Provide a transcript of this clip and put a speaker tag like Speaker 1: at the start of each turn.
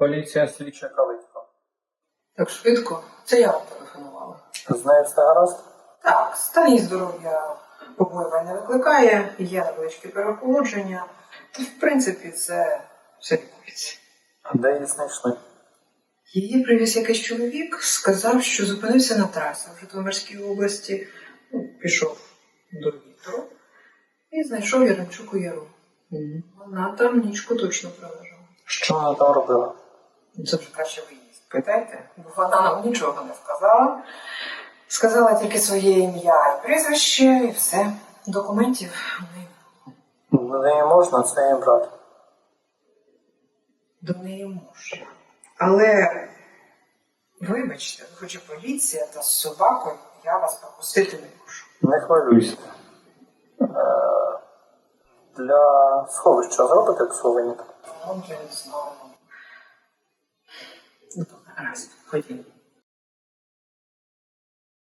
Speaker 1: Поліція слідча Калитко.
Speaker 2: Так швидко. Це я вам телефонувала.
Speaker 1: З нею все гаразд?
Speaker 2: Так, стан її здоров'я побоювань не викликає, є невеличкі переохолодження. Та, в принципі, це все лікується.
Speaker 1: А Де її знайшли?
Speaker 2: Її привіз якийсь чоловік, сказав, що зупинився на трасах в Житомирській області, ну, пішов до вітру і знайшов Яремчуку Яру. Вона там нічку точно пролежала.
Speaker 1: Що вона там робила?
Speaker 2: Ну, Це вже краще ви її спитайте, бо вона нам нічого не сказала. Сказала тільки своє ім'я і прізвище, і все. Документів в неї
Speaker 1: До неї можна, це її брат.
Speaker 2: до неї можна. Але, вибачте, ви хоч і поліція та з собакою, я вас пропустити не можу.
Speaker 1: Не хвилюйся. Е, Для сховища зробите псовинник?
Speaker 2: Ну, я не знаю. Ну, добре, гаразд, ходімо.